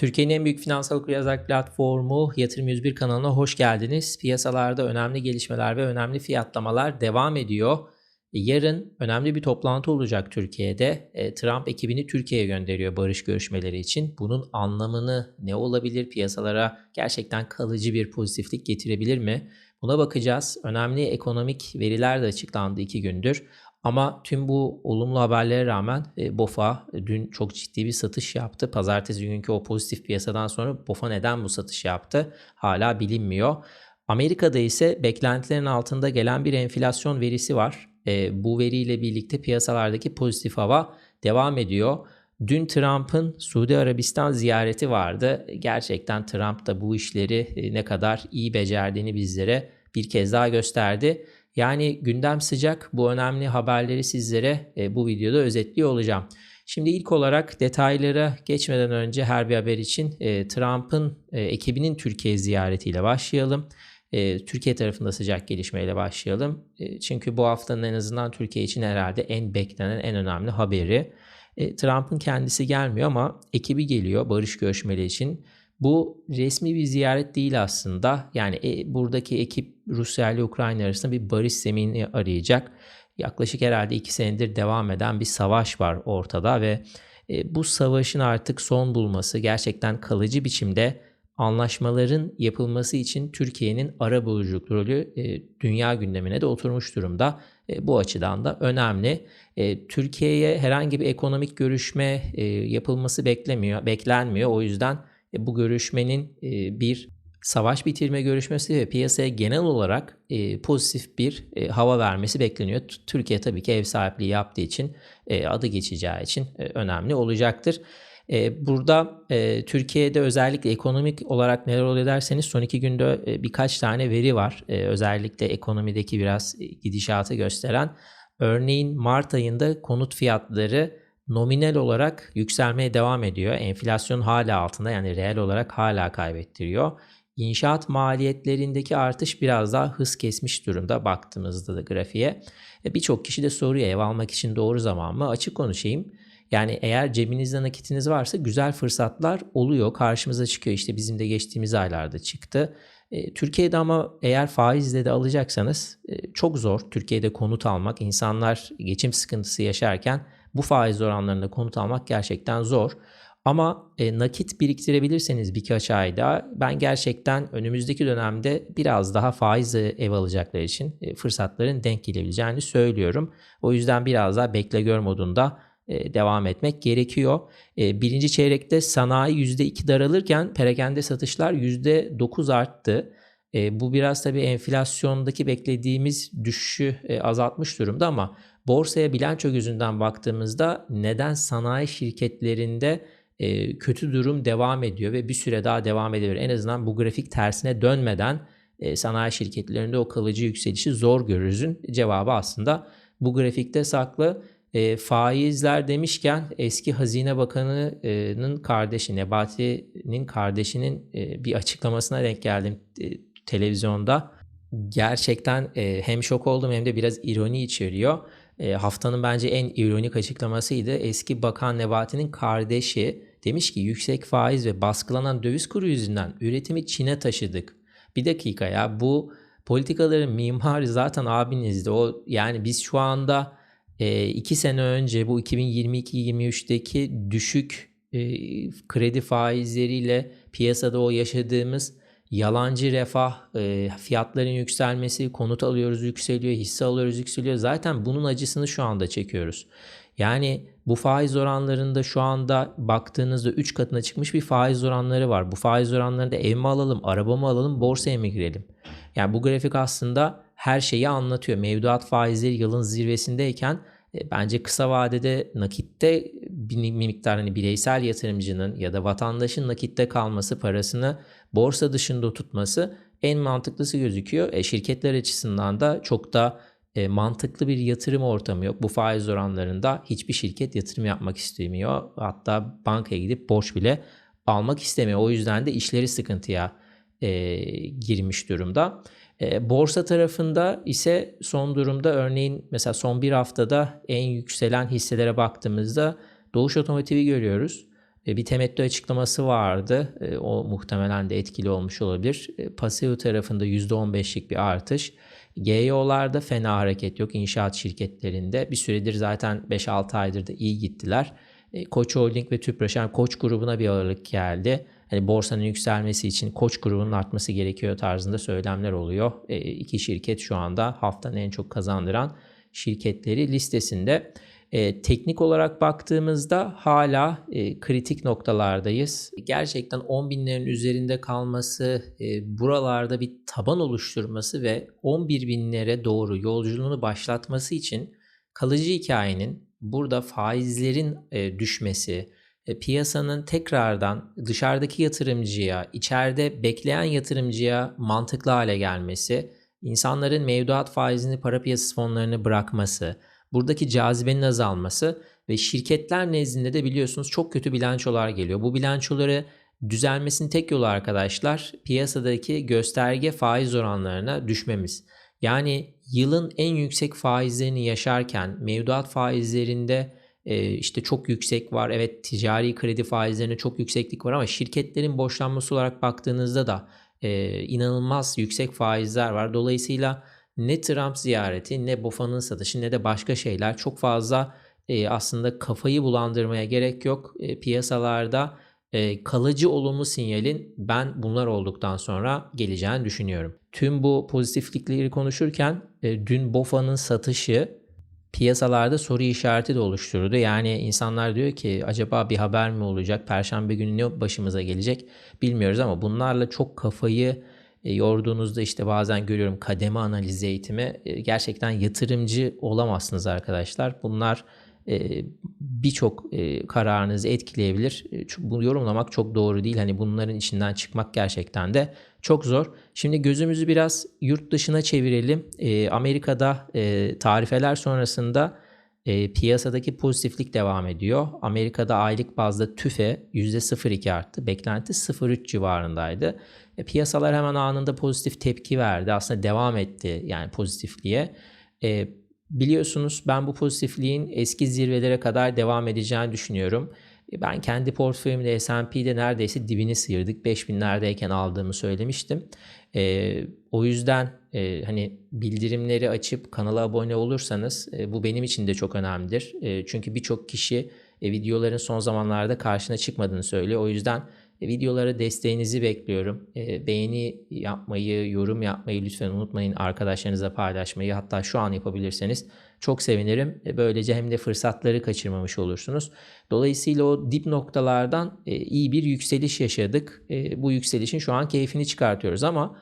Türkiye'nin en büyük finansal okuryazarlık platformu Yatırım 101 kanalına hoş geldiniz. Piyasalarda önemli gelişmeler ve önemli fiyatlamalar devam ediyor. Yarın önemli bir toplantı olacak Türkiye'de. E, Trump ekibini Türkiye'ye gönderiyor barış görüşmeleri için. Bunun anlamını ne olabilir? Piyasalara gerçekten kalıcı bir pozitiflik getirebilir mi? Buna bakacağız. Önemli ekonomik veriler de açıklandı iki gündür. Ama tüm bu olumlu haberlere rağmen e, BOFA e, dün çok ciddi bir satış yaptı. Pazartesi günkü o pozitif piyasadan sonra BOFA neden bu satış yaptı hala bilinmiyor. Amerika'da ise beklentilerin altında gelen bir enflasyon verisi var. E, bu veriyle birlikte piyasalardaki pozitif hava devam ediyor. Dün Trump'ın Suudi Arabistan ziyareti vardı. Gerçekten Trump da bu işleri e, ne kadar iyi becerdiğini bizlere bir kez daha gösterdi. Yani gündem sıcak. Bu önemli haberleri sizlere e, bu videoda özetliyor olacağım. Şimdi ilk olarak detaylara geçmeden önce her bir haber için e, Trump'ın e, ekibinin Türkiye ziyaretiyle başlayalım. E, Türkiye tarafında sıcak gelişmeyle başlayalım. E, çünkü bu haftanın en azından Türkiye için herhalde en beklenen, en önemli haberi. E, Trump'ın kendisi gelmiyor ama ekibi geliyor barış görüşmeleri için. Bu resmi bir ziyaret değil aslında. Yani e, buradaki ekip Rusya ile Ukrayna arasında bir barış zemini arayacak. Yaklaşık herhalde iki senedir devam eden bir savaş var ortada ve e, bu savaşın artık son bulması gerçekten kalıcı biçimde anlaşmaların yapılması için Türkiye'nin ara buluculuk rolü e, dünya gündemine de oturmuş durumda. E, bu açıdan da önemli. E, Türkiye'ye herhangi bir ekonomik görüşme e, yapılması beklemiyor, beklenmiyor. O yüzden bu görüşmenin e, bir savaş bitirme görüşmesi ve piyasaya genel olarak e, pozitif bir hava vermesi bekleniyor. Türkiye tabii ki ev sahipliği yaptığı için adı geçeceği için önemli olacaktır. Burada Türkiye'de özellikle ekonomik olarak neler oluyor derseniz son iki günde birkaç tane veri var. Özellikle ekonomideki biraz gidişatı gösteren. Örneğin Mart ayında konut fiyatları nominal olarak yükselmeye devam ediyor. Enflasyon hala altında yani reel olarak hala kaybettiriyor. İnşaat maliyetlerindeki artış biraz daha hız kesmiş durumda baktığımızda da grafiğe. E, birçok kişi de soruyor ev almak için doğru zaman mı? Açık konuşayım. Yani eğer cebinizde nakitiniz varsa güzel fırsatlar oluyor. Karşımıza çıkıyor. İşte bizim de geçtiğimiz aylarda çıktı. E, Türkiye'de ama eğer faizle de alacaksanız e, çok zor Türkiye'de konut almak. İnsanlar geçim sıkıntısı yaşarken bu faiz oranlarında konut almak gerçekten zor. Ama e, nakit biriktirebilirseniz birkaç ayda ben gerçekten önümüzdeki dönemde biraz daha faizle ev alacaklar için e, fırsatların denk gelebileceğini söylüyorum. O yüzden biraz daha bekle gör modunda e, devam etmek gerekiyor. E, birinci çeyrekte sanayi %2 daralırken perakende satışlar %9 arttı. E, bu biraz tabii enflasyondaki beklediğimiz düşüşü e, azaltmış durumda ama borsaya bilanço gözünden baktığımızda neden sanayi şirketlerinde e, kötü durum devam ediyor ve bir süre daha devam edebilir. En azından bu grafik tersine dönmeden e, sanayi şirketlerinde o kalıcı yükselişi zor görürüzün cevabı aslında bu grafikte saklı. E, faizler demişken eski Hazine Bakanı'nın kardeşi Nebati'nin kardeşinin e, bir açıklamasına denk geldim e, televizyonda. Gerçekten e, hem şok oldum hem de biraz ironi içeriyor. E, haftanın bence en ironik açıklamasıydı. Eski Bakan Nebati'nin kardeşi demiş ki yüksek faiz ve baskılanan döviz kuru yüzünden üretimi Çin'e taşıdık. Bir dakika ya bu politikaların mimarı zaten abinizdi. O yani biz şu anda e, iki sene önce bu 2022-23'teki düşük e, kredi faizleriyle piyasada o yaşadığımız yalancı refah, e, fiyatların yükselmesi, konut alıyoruz yükseliyor, hisse alıyoruz yükseliyor. Zaten bunun acısını şu anda çekiyoruz. Yani bu faiz oranlarında şu anda baktığınızda 3 katına çıkmış bir faiz oranları var. Bu faiz oranlarında ev mi alalım, araba mı alalım, borsaya mı girelim? Yani bu grafik aslında her şeyi anlatıyor. Mevduat faizleri yılın zirvesindeyken bence kısa vadede nakitte bir miktar hani bireysel yatırımcının ya da vatandaşın nakitte kalması, parasını borsa dışında tutması en mantıklısı gözüküyor. E, şirketler açısından da çok da e, mantıklı bir yatırım ortamı yok. Bu faiz oranlarında hiçbir şirket yatırım yapmak istemiyor. Hatta bankaya gidip borç bile almak istemiyor. O yüzden de işleri sıkıntıya e, girmiş durumda. E, borsa tarafında ise son durumda örneğin mesela son bir haftada en yükselen hisselere baktığımızda Doğuş Otomotiv'i görüyoruz. E, bir temettü açıklaması vardı. E, o muhtemelen de etkili olmuş olabilir. E, Paseo tarafında %15'lik bir artış. GEO'larda fena hareket yok inşaat şirketlerinde. Bir süredir zaten 5-6 aydır da iyi gittiler. Koç Holding ve Tüpraş yani Koç grubuna bir ağırlık geldi. Hani borsanın yükselmesi için Koç grubunun artması gerekiyor tarzında söylemler oluyor. E, iki şirket şu anda haftanın en çok kazandıran şirketleri listesinde. E, teknik olarak baktığımızda hala e, kritik noktalardayız. Gerçekten 10 binlerin üzerinde kalması, e, buralarda bir taban oluşturması ve 11 binlere doğru yolculuğunu başlatması için kalıcı hikayenin burada faizlerin e, düşmesi, piyasanın tekrardan dışarıdaki yatırımcıya, içeride bekleyen yatırımcıya mantıklı hale gelmesi, insanların mevduat faizini para piyasası fonlarını bırakması, buradaki cazibenin azalması ve şirketler nezdinde de biliyorsunuz çok kötü bilançolar geliyor. Bu bilançoları düzelmesinin tek yolu arkadaşlar piyasadaki gösterge faiz oranlarına düşmemiz. Yani yılın en yüksek faizlerini yaşarken mevduat faizlerinde e, işte çok yüksek var. Evet ticari kredi faizlerine çok yükseklik var ama şirketlerin borçlanması olarak baktığınızda da inanılmaz yüksek faizler var. Dolayısıyla ne Trump ziyareti ne BOFA'nın satışı ne de başka şeyler çok fazla aslında kafayı bulandırmaya gerek yok. Piyasalarda kalıcı olumlu sinyalin ben bunlar olduktan sonra geleceğini düşünüyorum. Tüm bu pozitiflikleri konuşurken dün BOFA'nın satışı piyasalarda soru işareti de oluşturdu. Yani insanlar diyor ki acaba bir haber mi olacak? Perşembe günü ne başımıza gelecek bilmiyoruz ama bunlarla çok kafayı e, yorduğunuzda işte bazen görüyorum kademe analizi eğitimi e, gerçekten yatırımcı olamazsınız arkadaşlar. Bunlar birçok kararınızı etkileyebilir. Bunu yorumlamak çok doğru değil. Hani bunların içinden çıkmak gerçekten de çok zor. Şimdi gözümüzü biraz yurt dışına çevirelim. Amerika'da tarifeler sonrasında piyasadaki pozitiflik devam ediyor. Amerika'da aylık bazda tüfe %0.2 arttı. Beklenti 0.3 civarındaydı. E, piyasalar hemen anında pozitif tepki verdi. Aslında devam etti yani pozitifliğe. E, biliyorsunuz ben bu pozitifliğin eski zirvelere kadar devam edeceğini düşünüyorum. Ben kendi portföyümde S&P'de neredeyse dibini sıyırdık. 5000'lerdeyken aldığımı söylemiştim. E, o yüzden e, hani bildirimleri açıp kanala abone olursanız e, bu benim için de çok önemlidir. E, çünkü birçok kişi e, videoların son zamanlarda karşına çıkmadığını söylüyor. O yüzden videolara desteğinizi bekliyorum. E, beğeni yapmayı, yorum yapmayı lütfen unutmayın. Arkadaşlarınızla paylaşmayı hatta şu an yapabilirseniz çok sevinirim. E, böylece hem de fırsatları kaçırmamış olursunuz. Dolayısıyla o dip noktalardan iyi bir yükseliş yaşadık. Bu yükselişin şu an keyfini çıkartıyoruz ama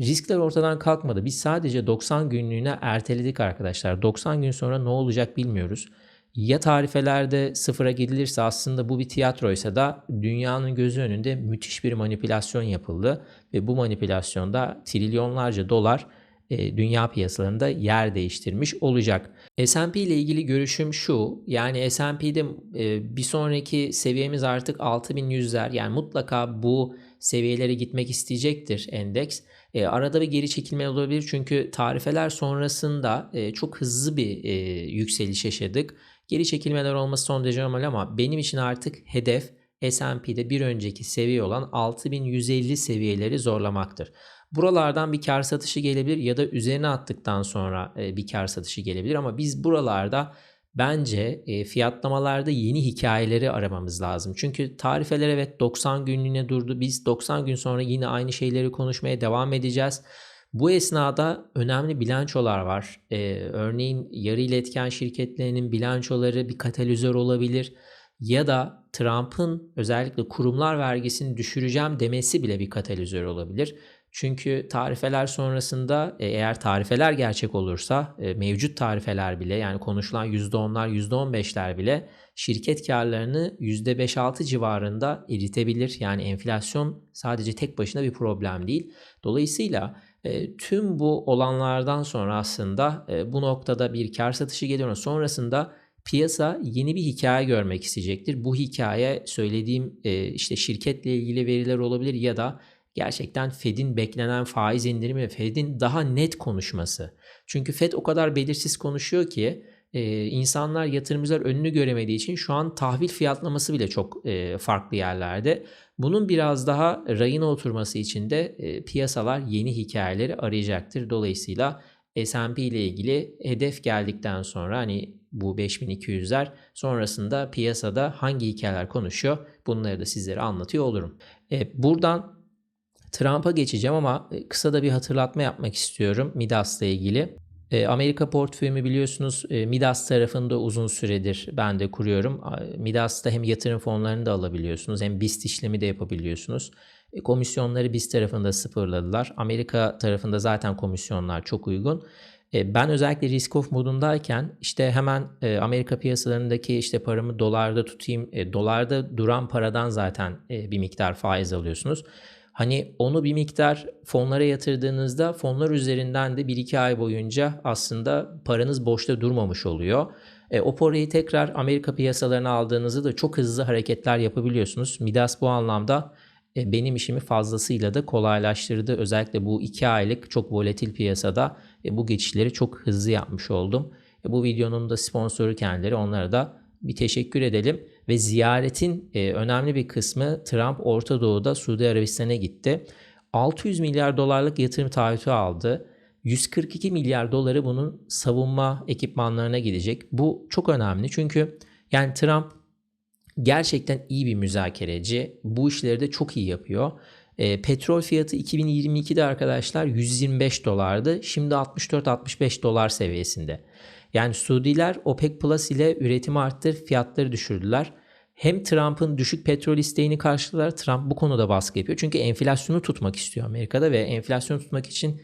riskler ortadan kalkmadı. Biz sadece 90 günlüğüne erteledik arkadaşlar. 90 gün sonra ne olacak bilmiyoruz. Ya tarifelerde sıfıra gidilirse aslında bu bir tiyatroysa da dünyanın gözü önünde müthiş bir manipülasyon yapıldı ve bu manipülasyonda trilyonlarca dolar e, dünya piyasalarında yer değiştirmiş olacak. S&P ile ilgili görüşüm şu. Yani S&P'de e, bir sonraki seviyemiz artık 6100'ler. Yani mutlaka bu seviyelere gitmek isteyecektir endeks. E, arada bir geri çekilme olabilir çünkü tarifeler sonrasında e, çok hızlı bir e, yükseliş yaşadık. Geri çekilmeler olması son derece normal ama benim için artık hedef S&P'de bir önceki seviye olan 6150 seviyeleri zorlamaktır. Buralardan bir kar satışı gelebilir ya da üzerine attıktan sonra e, bir kar satışı gelebilir ama biz buralarda bence e, fiyatlamalarda yeni hikayeleri aramamız lazım. Çünkü tarifeler evet 90 günlüğüne durdu. Biz 90 gün sonra yine aynı şeyleri konuşmaya devam edeceğiz. Bu esnada önemli bilançolar var. Ee, örneğin yarı iletken şirketlerinin bilançoları bir katalizör olabilir ya da Trump'ın özellikle kurumlar vergisini düşüreceğim demesi bile bir katalizör olabilir. Çünkü tarifeler sonrasında e, eğer tarifeler gerçek olursa e, mevcut tarifeler bile yani konuşulan %10'lar %15'ler bile şirket karlarını %5-6 civarında eritebilir. Yani enflasyon sadece tek başına bir problem değil. Dolayısıyla tüm bu olanlardan sonra aslında bu noktada bir kar satışı geliyor. Sonrasında piyasa yeni bir hikaye görmek isteyecektir. Bu hikaye söylediğim işte şirketle ilgili veriler olabilir ya da gerçekten Fed'in beklenen faiz indirimi Fed'in daha net konuşması. Çünkü Fed o kadar belirsiz konuşuyor ki e, insanlar yatırımcılar önünü göremediği için şu an tahvil fiyatlaması bile çok e, farklı yerlerde. Bunun biraz daha rayına oturması için de e, piyasalar yeni hikayeleri arayacaktır. Dolayısıyla S&P ile ilgili hedef geldikten sonra hani bu 5200'ler sonrasında piyasada hangi hikayeler konuşuyor bunları da sizlere anlatıyor olurum. E, buradan Trump'a geçeceğim ama kısa da bir hatırlatma yapmak istiyorum Midas'la ilgili. E, Amerika portföyümü biliyorsunuz e, Midas tarafında uzun süredir ben de kuruyorum. Midas'ta hem yatırım fonlarını da alabiliyorsunuz hem BIST işlemi de yapabiliyorsunuz. E, komisyonları BIST tarafında sıfırladılar. Amerika tarafında zaten komisyonlar çok uygun. Ben özellikle risk off modundayken işte hemen Amerika piyasalarındaki işte paramı dolarda tutayım. Dolarda duran paradan zaten bir miktar faiz alıyorsunuz. Hani onu bir miktar fonlara yatırdığınızda fonlar üzerinden de 1-2 ay boyunca aslında paranız boşta durmamış oluyor. E, o parayı tekrar Amerika piyasalarına aldığınızda da çok hızlı hareketler yapabiliyorsunuz. Midas bu anlamda e, benim işimi fazlasıyla da kolaylaştırdı. Özellikle bu 2 aylık çok volatil piyasada e, bu geçişleri çok hızlı yapmış oldum. E, bu videonun da sponsoru kendileri onlara da bir teşekkür edelim ve ziyaretin e, önemli bir kısmı Trump Orta Doğu'da Suudi Arabistan'a gitti. 600 milyar dolarlık yatırım taahhütü aldı. 142 milyar doları bunun savunma ekipmanlarına gidecek. Bu çok önemli çünkü yani Trump gerçekten iyi bir müzakereci. Bu işleri de çok iyi yapıyor. E, petrol fiyatı 2022'de arkadaşlar 125 dolardı. Şimdi 64-65 dolar seviyesinde. Yani Suudiler OPEC Plus ile üretimi arttırıp fiyatları düşürdüler. Hem Trump'ın düşük petrol isteğini karşıladılar. Trump bu konuda baskı yapıyor. Çünkü enflasyonu tutmak istiyor Amerika'da ve enflasyonu tutmak için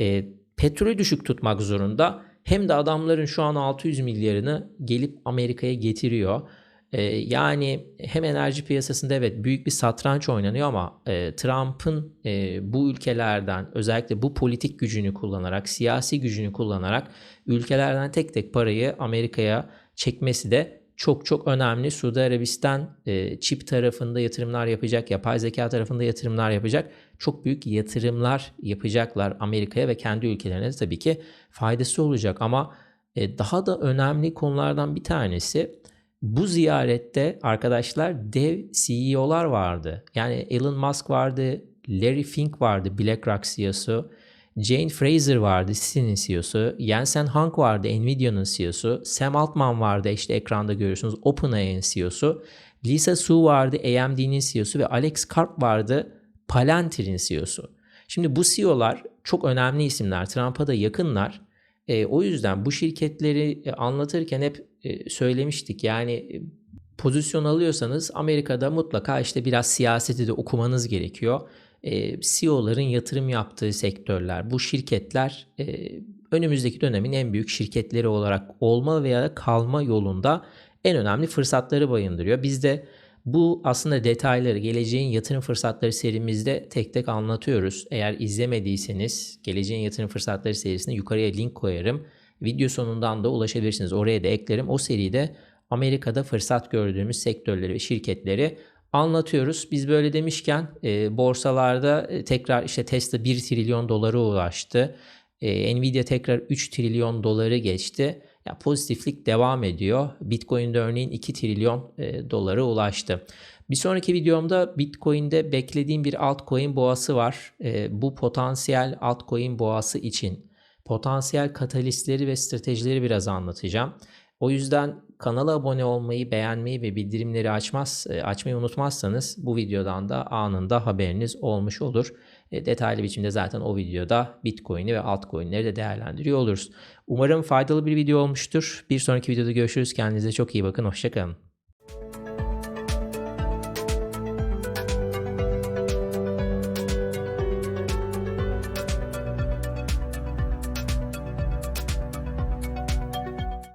e, petrolü düşük tutmak zorunda. Hem de adamların şu an 600 milyarını gelip Amerika'ya getiriyor. E, yani hem enerji piyasasında evet büyük bir satranç oynanıyor ama e, Trump'ın e, bu ülkelerden özellikle bu politik gücünü kullanarak, siyasi gücünü kullanarak ülkelerden tek tek parayı Amerika'ya çekmesi de çok çok önemli. Suudi Arabistan e, çip tarafında yatırımlar yapacak, yapay zeka tarafında yatırımlar yapacak. Çok büyük yatırımlar yapacaklar Amerika'ya ve kendi ülkelerine tabii ki faydası olacak. Ama e, daha da önemli konulardan bir tanesi bu ziyarette arkadaşlar dev CEO'lar vardı. Yani Elon Musk vardı, Larry Fink vardı, BlackRock CEO'su. Jane Fraser vardı Citi'nin CEO'su. Jensen Huang vardı Nvidia'nın CEO'su. Sam Altman vardı işte ekranda görüyorsunuz OpenAI'nin CEO'su. Lisa Su vardı AMD'nin CEO'su ve Alex Karp vardı Palantir'in CEO'su. Şimdi bu CEO'lar çok önemli isimler. Trump'a da yakınlar. E, o yüzden bu şirketleri anlatırken hep e, söylemiştik. Yani pozisyon alıyorsanız Amerika'da mutlaka işte biraz siyaseti de okumanız gerekiyor e, CEO'ların yatırım yaptığı sektörler, bu şirketler e, önümüzdeki dönemin en büyük şirketleri olarak olma veya kalma yolunda en önemli fırsatları bayındırıyor. Biz de bu aslında detayları geleceğin yatırım fırsatları serimizde tek tek anlatıyoruz. Eğer izlemediyseniz geleceğin yatırım fırsatları serisine yukarıya link koyarım. Video sonundan da ulaşabilirsiniz. Oraya da eklerim. O seride Amerika'da fırsat gördüğümüz sektörleri ve şirketleri anlatıyoruz. Biz böyle demişken e, borsalarda e, tekrar işte Tesla 1 trilyon dolara ulaştı. E, Nvidia tekrar 3 trilyon doları geçti. Ya pozitiflik devam ediyor. Bitcoin'de örneğin 2 trilyon e, dolara ulaştı. Bir sonraki videomda Bitcoin'de beklediğim bir altcoin boğası var. E, bu potansiyel altcoin boğası için potansiyel katalistleri ve stratejileri biraz anlatacağım. O yüzden kanala abone olmayı, beğenmeyi ve bildirimleri açmaz, e, açmayı unutmazsanız bu videodan da anında haberiniz olmuş olur. E, detaylı biçimde zaten o videoda Bitcoin'i ve altcoin'leri de değerlendiriyor oluruz. Umarım faydalı bir video olmuştur. Bir sonraki videoda görüşürüz. Kendinize çok iyi bakın. Hoşçakalın.